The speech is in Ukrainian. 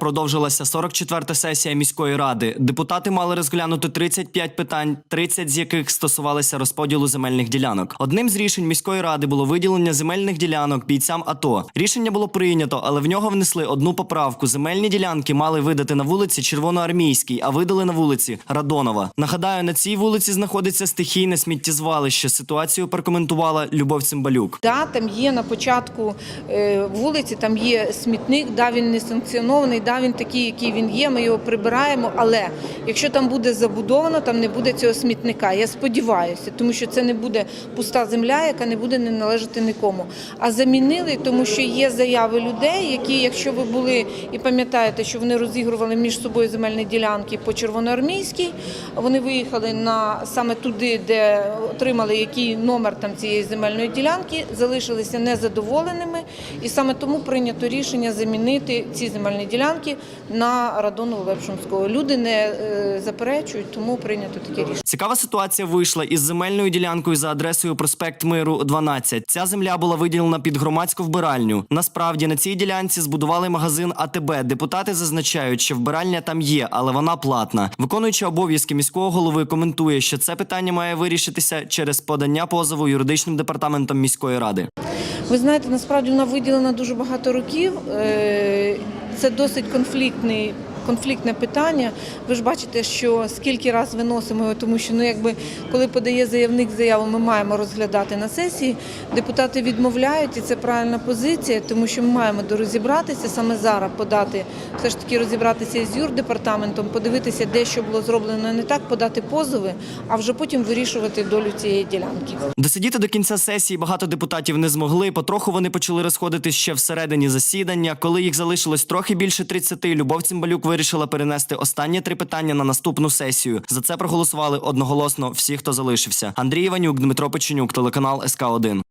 продовжилася 44-та сесія міської ради. Депутати мали розглянути 35 питань, 30 з яких стосувалися розподілу земельних ділянок. Одним з рішень міської ради було виділення земельних ділянок бійцям АТО. Рішення було прийнято, але в нього внесли одну поправку. Земельні ділянки мали видати на вулиці Червоноармійській, а видали на вулиці Радонова. Нагадаю, на цій вулиці знаходиться стихійне сміттєзвалище. Ситуацію прокоментувала Любов Цимбалюк. Да, там є на початку е, вулиці, там є смітник, да, він не санкціонований, да, він такий, який він є, ми його прибираємо. Але якщо там буде забудовано, там не буде цього смітника. Я сподіваюся, тому що це не буде пуста земля, яка не буде не належати нікому. А замінили, тому що є заяви людей, які, якщо ви були і пам'ятаєте, що вони розігрували між собою земельні ділянки по Червоноармійській, вони виїхали на саме туди, де отримали який номер там цієї земельної ділянки, залишилися незадоволеними, і саме тому прийнято рішення замінити ці земельні ділянки на Радонову Лепшинського. Люди не е, заперечують, тому прийнято таке рішення. Цікава ситуація вийшла із земельною ділянкою за адресою проспект Миру 12. Ця земля була виділена під громадську вбиральню. Насправді на цій ділянці збудували магазин АТБ. Депутати зазначають, що вбиральня там є, але вона платна. Виконуючи обов'язки міського голови, коментує, що це питання має вирішитися через подання позову юридичним департаментом міської ради. Ви знаєте, насправді вона виділена дуже багато років. Це досить конфліктний. Конфліктне питання. Ви ж бачите, що скільки раз виносимо його, тому що ну якби коли подає заявник заяву, ми маємо розглядати на сесії. Депутати відмовляють, і це правильна позиція, тому що ми маємо дорозібратися саме зараз, подати все ж таки розібратися із юрдепартаментом, подивитися, де що було зроблено не так, подати позови, а вже потім вирішувати долю цієї ділянки. Досидіти до кінця сесії багато депутатів не змогли. Потроху вони почали розходитись ще всередині засідання. Коли їх залишилось трохи більше 30, Любов Цимбалюк вирішила перенести останні три питання на наступну сесію. За це проголосували одноголосно всі, хто залишився. Андрій Іванюк, Дмитро Печенюк, телеканал СК 1